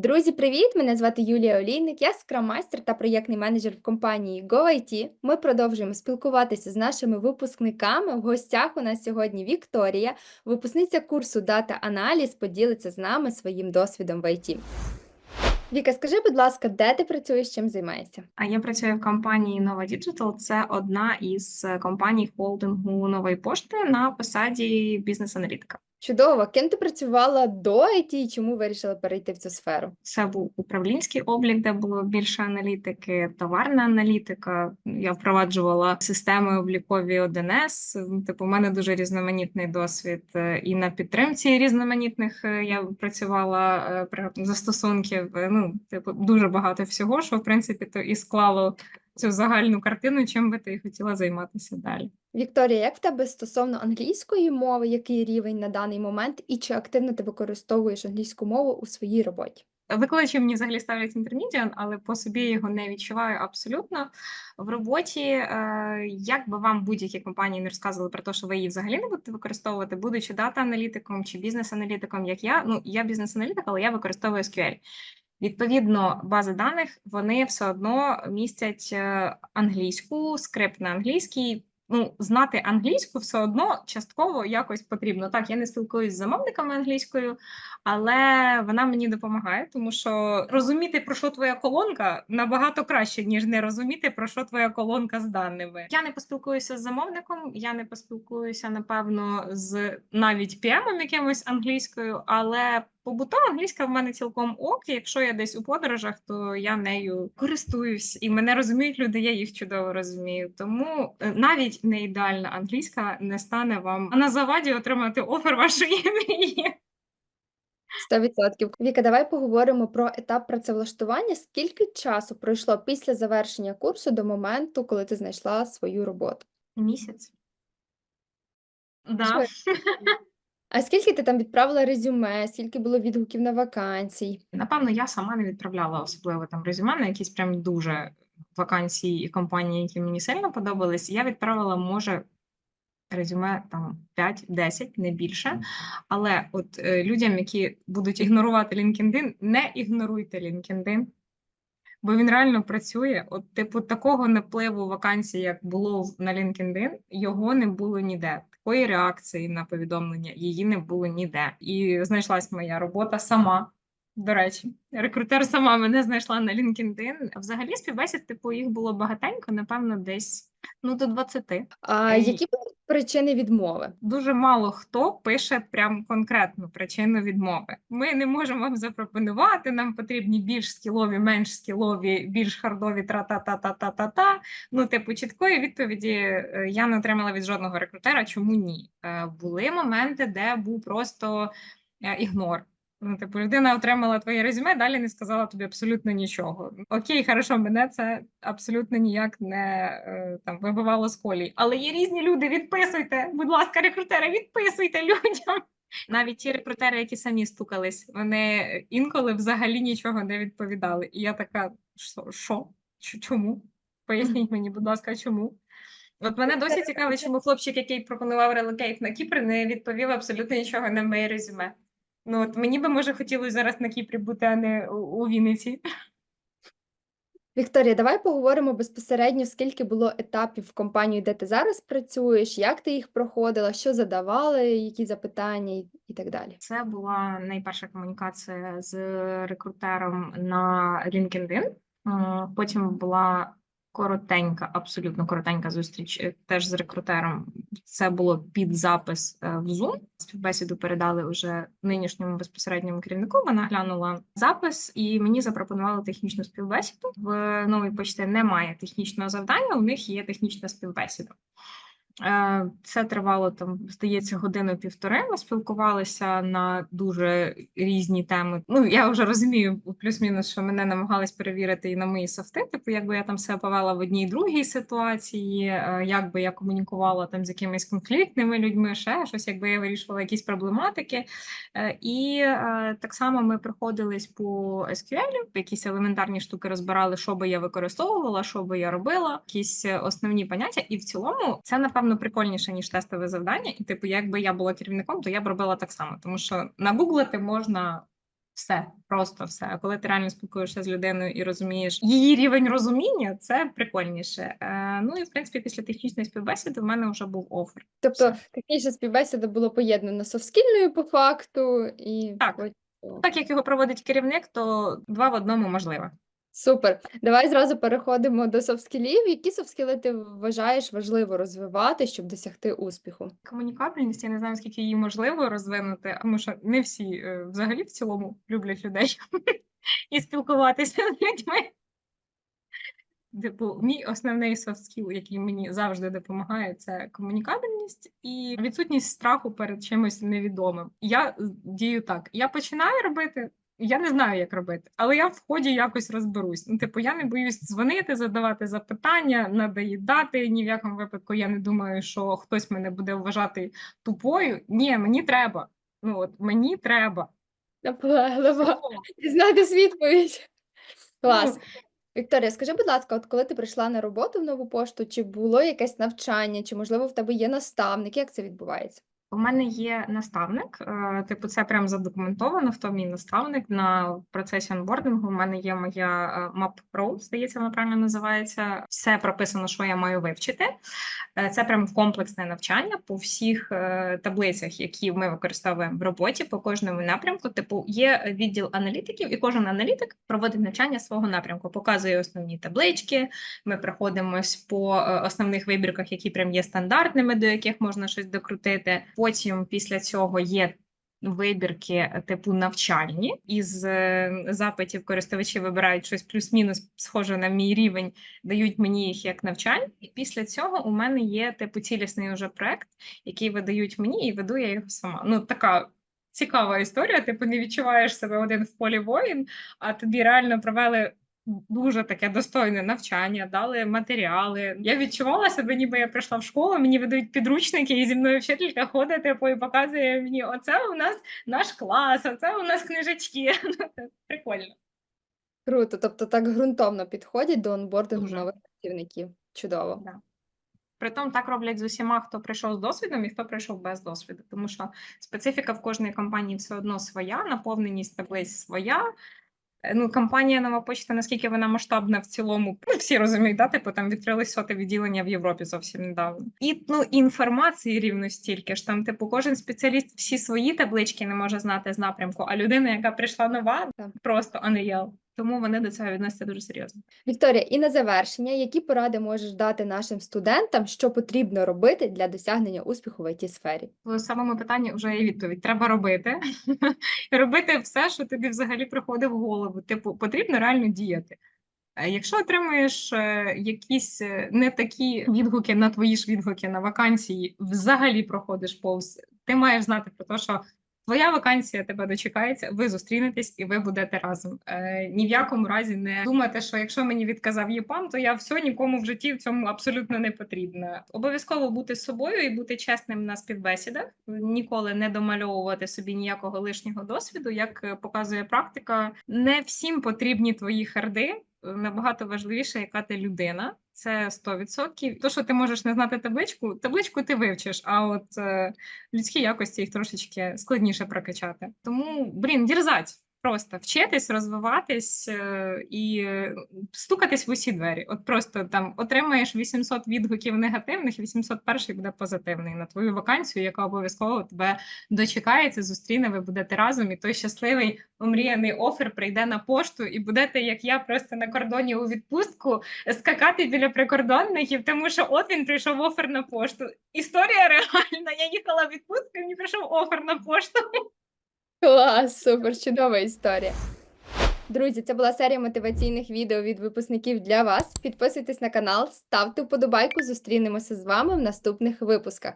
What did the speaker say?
Друзі, привіт! Мене звати Юлія Олійник. Я скрам-майстер та проєктний менеджер в компанії GoIT. Ми продовжуємо спілкуватися з нашими випускниками. В гостях у нас сьогодні Вікторія, випускниця курсу Дата Аналіз, поділиться з нами своїм досвідом в IT. Віка, скажи, будь ласка, де ти працюєш, чим займаєшся? А я працюю в компанії Nova Digital. Це одна із е, компаній холдингу нової пошти на посаді бізнес-аналітика. Чудово, ким ти працювала до IT і чому вирішила перейти в цю сферу? Це був управлінський облік, де було більше аналітики, товарна аналітика. Я впроваджувала системи облікові 1С. Типу, у мене дуже різноманітний досвід е, і на підтримці різноманітних е, я працювала е, при- застосунків. Ну, типу, дуже багато всього, що в принципі то і склало цю загальну картину, чим би ти хотіла займатися далі. Вікторія, як в тебе стосовно англійської мови, який рівень на даний момент, і чи активно ти використовуєш англійську мову у своїй роботі? Викладачі мені взагалі ставлять інтермідіан, але по собі його не відчуваю абсолютно. В роботі, е, як би вам будь-які компанії не розказували про те, що ви її взагалі не будете використовувати, будучи дата-аналітиком чи бізнес-аналітиком, як я. Ну, я бізнес-аналітик, але я використовую SQL. Відповідно, бази даних вони все одно містять е, англійську, скрипт на англійській. Ну, знати англійську все одно частково якось потрібно. Так, я не спілкуюсь з замовниками англійською, але вона мені допомагає, тому що розуміти, про що твоя колонка, набагато краще, ніж не розуміти, про що твоя колонка з даними. Я не поспілкуюся з замовником, я не поспілкуюся, напевно, з навіть PM якимось англійською, але побутова англійська в мене цілком ок. Якщо я десь у подорожах, то я нею користуюсь, і мене розуміють люди, я їх чудово розумію. Тому е, навіть не ідеальна англійська не стане вам на заваді отримати офер вашої мрії. 100%. Віка, давай поговоримо про етап працевлаштування. Скільки часу пройшло після завершення курсу до моменту, коли ти знайшла свою роботу? Місяць. Да. А скільки ти там відправила резюме, скільки було відгуків на вакансій? Напевно, я сама не відправляла особливо там резюме на якісь прям дуже вакансії і компанії, які мені сильно подобались. Я відправила, може, резюме там 5-10, не більше. Але от е, людям, які будуть ігнорувати LinkedIn, не ігноруйте LinkedIn. Бо він реально працює. От, типу, такого напливу вакансій, як було на LinkedIn, його не було ніде. Такої реакції на повідомлення її не було ніде. І знайшлась моя робота сама. До речі, рекрутер сама мене знайшла на LinkedIn. Взагалі, співбесід, типу, їх було багатенько, напевно, десь ну до 20. А Ей. які були причини відмови? Дуже мало хто пише прям конкретну причину відмови. Ми не можемо вам запропонувати. Нам потрібні більш скілові, менш скілові, більш хардові тра-та-та-та-та-та-та. Ну, типу, чіткої відповіді е, я не отримала від жодного рекрутера. Чому ні? Е, Були моменти, де був просто е, ігнор. Ну, типу, людина отримала твоє резюме, далі не сказала тобі абсолютно нічого. Окей, хорошо, мене це абсолютно ніяк не е, там вибивало з колії. Але є різні люди. Відписуйте, будь ласка, рекрутери, відписуйте людям. Навіть ті рекрутери, які самі стукались, вони інколи взагалі нічого не відповідали. І я така: що? Чому? Поясніть мені, будь ласка, чому? От мене досі цікавить, чому хлопчик, який пропонував релокейт на Кіпр, не відповів абсолютно нічого на моє резюме. Ну, от мені би може хотілося зараз на Кіпрі бути, а не у, Вінниці. Вікторія, давай поговоримо безпосередньо, скільки було етапів в компанії, де ти зараз працюєш, як ти їх проходила, що задавали, які запитання і, і так далі. Це була найперша комунікація з рекрутером на LinkedIn. Е, Потім була коротенька, абсолютно коротенька зустріч е, теж з рекрутером. Це було під запис е, в Zoom. Співбесіду передали уже нинішньому безпосередньому керівнику. Вона глянула запис і мені запропонували технічну співбесіду. В новій почті немає технічного завдання. У них є технічна співбесіда. Е, Це тривало там, здається, годину-півтори. Ми спілкувалися на дуже різні теми. Ну, я вже розумію, плюс-мінус, що мене намагались перевірити і на мої софти. Типу, якби я там себе повела в одній другій ситуації, е, як би я комунікувала там з якимись конфліктними людьми, ще щось, якби я вирішувала якісь проблематики. Е, І так само ми проходились по SQL, якісь елементарні штуки розбирали, що би я використовувала, що би я робила, якісь основні поняття. І в цілому це напевно прикольніше ніж тестове завдання. І типу, якби я була керівником, то я б робила так само, тому що нагуглити можна все, просто все. А коли ти реально спілкуєшся з людиною і розумієш її рівень розуміння, це прикольніше. Е, ну і в принципі, після технічної співбесіди в мене вже був офер. Тобто Все. технічна співбесіда було поєднано софтскільною по факту і Так. Так як його проводить керівник, то два в одному можливо. Супер. Давай зразу переходимо до софт-скілів. Які софт-скіли ти вважаєш важливо розвивати, щоб досягти успіху? Комунікабельність, я не знаю, наскільки її можливо розвинути, тому що не всі е, взагалі в цілому люблять людей і спілкуватися з людьми. Типу, мій основний skill, який мені завжди допомагає, це комунікабельність і відсутність страху перед чимось невідомим. Я дію так: я починаю робити. Я не знаю, як робити, але я в ході якось розберусь. Ну, типу, я не боюсь дзвонити, задавати запитання, надоїдати. Ні в якому випадку я не думаю, що хтось мене буде вважати тупою. Ні, мені треба. Ну от мені треба. Наполегливо Всього. дізнатись відповідь. Клас. Ну, Вікторія, скажи, будь ласка, от коли ти прийшла на роботу в нову пошту, чи було якесь навчання, чи можливо в тебе є наставник? Як це відбувається? У мене є наставник, е, типу, це прям задокументовано, хто мій наставник на процесі онбордингу. У мене є моя е, Map Pro, здається, вона правильно називається. Все прописано, що я маю вивчити. Е, Це прям комплексне навчання по всіх е, таблицях, які ми використовуємо в роботі, по кожному напрямку. Типу, є відділ аналітиків, і кожен аналітик проводить навчання свого напрямку, показує основні таблички. Ми проходимось по е, основних вибірках, які прям є стандартними, до яких можна щось докрутити. Потім після цього є. Вибірки типу навчальні із е, запитів користувачі вибирають щось плюс-мінус схоже на мій рівень, дають мені їх як навчання. І після цього у мене є типу цілісний уже проект, який видають мені, і веду я його сама. Ну така цікава історія. Типу не відчуваєш себе один в полі воїн, а тобі реально провели дуже таке достойне навчання, дали матеріали. Я відчувала себе, ніби я прийшла в школу, мені видають підручники, і зі мною вчителька ходить типу, і показує мені: оце у нас наш клас, оце у нас книжечки. Ну, прикольно. Круто, тобто так ґрунтовно підходять до онбордингу Дуже. нових працівників. Чудово. Да. Притом так роблять з усіма, хто прийшов з досвідом і хто прийшов без досвіду, тому що специфіка в кожній компанії все одно своя, наповненість таблиць своя. Е, Ну, компанія Нова Почта, наскільки вона масштабна в цілому, ну, всі розуміють, да? типу там відкрили соте відділення в Європі зовсім недавно. І ну, інформації рівно стільки ж там, типу, кожен спеціаліст всі свої таблички не може знати з напрямку, а людина, яка прийшла нова, просто unreal. Тому вони до цього відносяться дуже серйозно. Вікторія, і на завершення, які поради можеш дати нашим студентам, що потрібно робити для досягнення успіху в it сфері? В самому питанні вже є відповідь. Треба робити. робити все, що тобі взагалі приходить в голову. Типу, потрібно реально діяти. Якщо отримуєш е, якісь е, не такі відгуки на твої ж відгуки на вакансії, взагалі проходиш повз, ти маєш знати про те, що твоя вакансія тебе дочекається, ви зустрінетесь і ви будете разом. Е, ні в якому разі не думати, що якщо мені відказав ЄПАМ, то я все нікому в житті в цьому абсолютно не потрібна. Обов'язково бути собою і бути чесним на співбесідах, ніколи не домальовувати собі ніякого лишнього досвіду. Як е, показує практика, не всім потрібні твої харди. Набагато важливіше, яка ти людина. Це 100%. То, що ти можеш не знати табличку, табличку ти вивчиш, а от е, людські якості їх трошечки складніше прокачати. Тому, блін, дірзать. Просто вчитись, розвиватись е, і е, стукатись в усі двері. От просто там отримаєш 800 відгуків негативних, 801 буде позитивний на твою вакансію, яка обов'язково тебе дочекається, зустріне, ви будете разом, і той щасливий омріяний офер прийде на пошту, і будете, як я, просто на кордоні у відпустку скакати біля прикордонників, тому що от він прийшов офер на пошту. Історія реальна. Я їхала в відпустку, і мені прийшов офер на пошту. Клас, супер, чудова історія. Друзі, це була серія мотиваційних відео від випускників для вас. Підписуйтесь на канал, ставте вподобайку. Зустрінемося з вами в наступних випусках.